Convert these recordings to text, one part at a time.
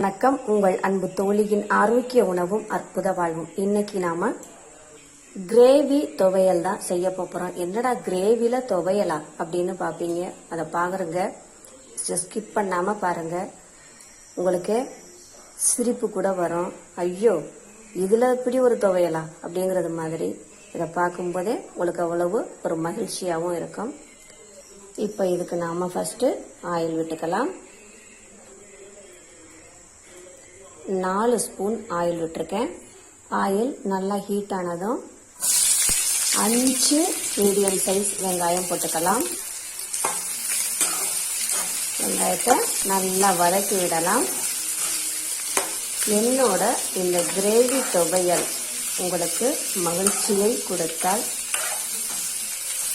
வணக்கம். உங்கள் அன்பு தோழியின் ஆரோக்கிய உணவும் அற்புத வாழ்வும். இன்னைக்கு நாம கிரேவி துவையல் தான் செய்ய போறோம். என்னடா கிரேவில துவையலா அப்படின்னு பாப்பீங்க. அதை பாக்குறங்க ஸ்கிப் பண்ணாம பாருங்க. உங்களுக்கு சிரிப்பு கூட வரும். ஐயோ இதுல இப்படி ஒரு துவையலா அப்படிங்கறது மாதிரி. இதை பார்க்கும்போதே உங்களுக்கு அவ்வளவு ஒரு மகிழ்ச்சியாகவும் இருக்கும். இப்போ இதுக்கு நாம ஃபர்ஸ்ட் ஆயில் விட்டுக்கலாம். நாலு ஸ்பூன் ஆயில் விட்டுருக்கேன். ஆயில் நல்லா ஹீட் ஆனதும் அஞ்சு மீடியம் சைஸ் வெங்காயம் போட்டுக்கலாம். வெங்காயத்தை நல்லா வதக்கி விடலாம். என்னோட இந்த கிரேவி துவையல் உங்களுக்கு மகிழ்ச்சியை கொடுத்தால்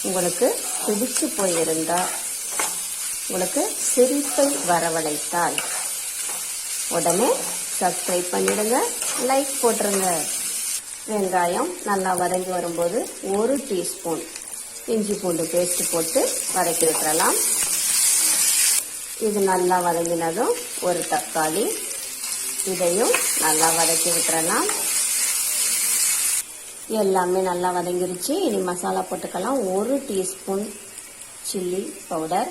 உங்களுக்கு பிடிச்சு போயிருந்தால் உங்களுக்கு சிரிப்பை வரவழைத்தால். உடனே சப்ஸ்கிரைப் பண்ணிடுங்க லைக் போட்டுருங்க. வெங்காயம் நல்லா வதங்கி வரும்போது ஒரு டீஸ்பூன் இஞ்சி பூண்டு பேஸ்ட் போட்டு வதக்கி விட்டுறலாம். இது நல்லா வதங்கினதும் ஒரு தக்காளி இதையும் நல்லா வதக்கி விட்டுறலாம். எல்லாமே நல்லா வதங்கிருச்சு. இனி மசாலா போட்டுக்கலாம். ஒரு டீஸ்பூன் சில்லி பவுடர்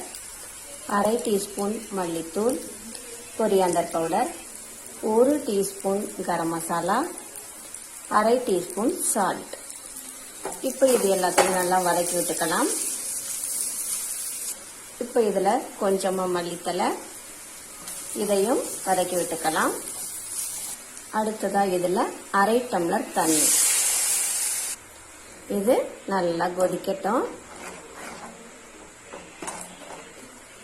அரை டீஸ்பூன் மல்லித்தூள் கொரியாண்டர் பவுடர் ஒரு டீஸ்பூன் கரம் மசாலா அரை டீஸ்பூன் சால்ட் இப்போ இது எல்லாத்தையும் நல்லா வதக்கி விட்டுக்கலாம். இப்போ இதில் கொஞ்சமாக மல்லித்தலை இதையும் வதக்கி விட்டுக்கலாம். அடுத்ததாக இதில் அரை டம்ளர் தண்ணி. இது நல்லா கொதிக்கட்டும்.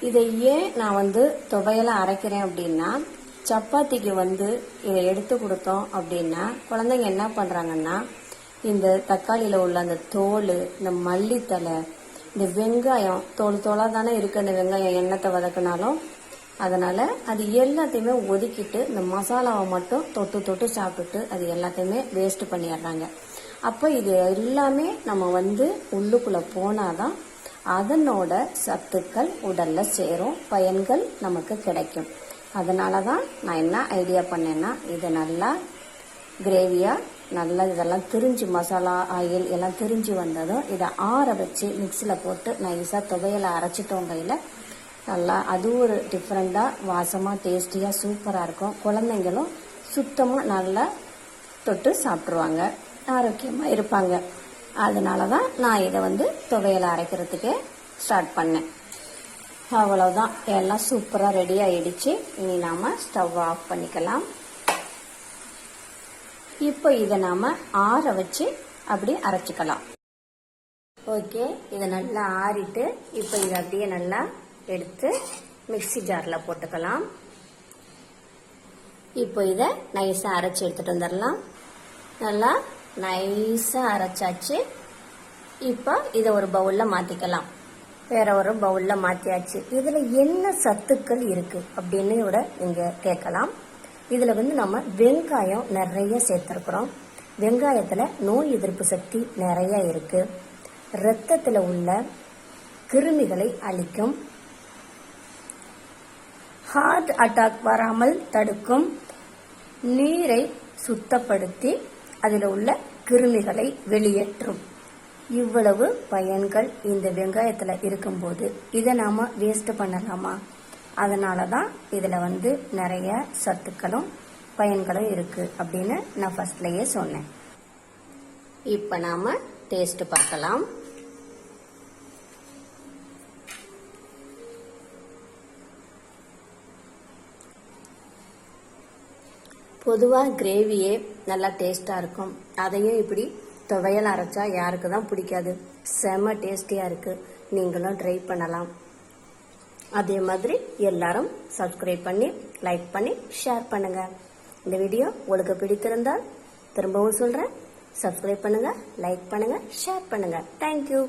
இதை ஏன் நான் வந்து துவையலை அரைக்கிறேன் அப்படின்னா சப்பாத்திக்கு வந்து இதை எடுத்து கொடுத்தோம் அப்படின்னா குழந்தைங்க என்ன பண்ணுறாங்கன்னா இந்த தக்காளியில் உள்ள அந்த தோல் இந்த மல்லித்தலை இந்த வெங்காயம் தோல் தோலாக தானே இருக்கு அந்த வெங்காயம் எண்ணத்தை வதக்கினாலும் அதனால் அது எல்லாத்தையுமே ஒதுக்கிட்டு இந்த மசாலாவை மட்டும் தொட்டு தொட்டு சாப்பிட்டுட்டு அது எல்லாத்தையுமே வேஸ்ட் பண்ணிடுறாங்க. அப்போ இது எல்லாமே நம்ம வந்து உள்ளுக்குள்ளே போனாதான் அதனோட சத்துக்கள் உடல்ல சேரும் பயன்கள் நமக்கு கிடைக்கும். அதனால தான் நான் என்ன ஐடியா பண்ணேன்னா இது நல்லா கிரேவியாக நல்லா இதெல்லாம் திரிஞ்சு மசாலா ஆயில் எல்லாம் திரிஞ்சு வந்ததும் இதை ஆற வச்சு மிக்சியில் போட்டு நைஸாக துவையலை அரைச்சிட்டோம் கையில். நல்லா அது ஒரு டிஃப்ரெண்ட்டாக வாசமாக டேஸ்டியாக சூப்பராக இருக்கும். குழந்தைங்களும் சுத்தமாக நல்லா தொட்டு சாப்பிட்ருவாங்க ஆரோக்கியமாக இருப்பாங்க. அதனால தான் நான் இதை வந்து துவையல் அரைக்கிறதுக்கு ஸ்டார்ட் பண்ணேன். அவ்வளோதான் எல்லாம் சூப்பராக ரெடி ஆகிடுச்சு இனி நாம் ஸ்டவ் ஆஃப் பண்ணிக்கலாம். இப்போ இதை நாம் ஆற வச்சு அப்படி அரைச்சிக்கலாம். ஓகே இதை நல்லா ஆறிட்டு இப்போ இதை அப்படியே நல்லா எடுத்து மிக்சி ஜாரில் போட்டுக்கலாம். இப்போ இதை நைஸாக அரைச்சி எடுத்துகிட்டு வந்துடலாம். நல்லா நைஸாக அரைச்சாச்சு. இப்போ இதை ஒரு பவுலில் மாற்றிக்கலாம் வேற ஒரு பவுலில் மாற்றியாச்சு இதில் என்ன சத்துக்கள் இருக்குது அப்படின்னு கூட நீங்கள் கேட்கலாம். இதில் வந்து நம்ம வெங்காயம் நிறைய சேர்த்துருக்குறோம். வெங்காயத்தில் நோய் எதிர்ப்பு சக்தி நிறைய இருக்குது ரத்தத்தில் உள்ள கிருமிகளை அழிக்கும். ஹார்ட் அட்டாக் வராமல் தடுக்கும். நீரை சுத்தப்படுத்தி அதில் உள்ள கிருமிகளை வெளியேற்றும். இவ்வளவு பயன்கள் இந்த வெங்காயத்தில் இருக்கும்போது இதை நாம் வேஸ்ட் பண்ணலாமா? அதனால தான் இதில் வந்து நிறைய சத்துக்களும் பயன்களும் இருக்குது அப்படின்னு நான் ஃபர்ஸ்ட்லேயே சொன்னேன். இப்போ நாம் டேஸ்ட் பார்க்கலாம். பொதுவாக கிரேவியே நல்லா டேஸ்ட்டாக இருக்கும். அதையும் இப்படி துவையல் அரைச்சா யாருக்கு தான் பிடிக்காது. செம டேஸ்டியாக இருக்குது நீங்களும் ட்ரை பண்ணலாம். அதே மாதிரி எல்லாரும் சப்ஸ்கிரைப் பண்ணி லைக் பண்ணி ஷேர் பண்ணுங்கள் இந்த வீடியோ உங்களுக்கு பிடித்திருந்தால் திரும்பவும் சொல்கிறேன் சப்ஸ்கிரைப் பண்ணுங்கள் லைக் பண்ணுங்கள் ஷேர் பண்ணுங்கள் தேங்க்யூ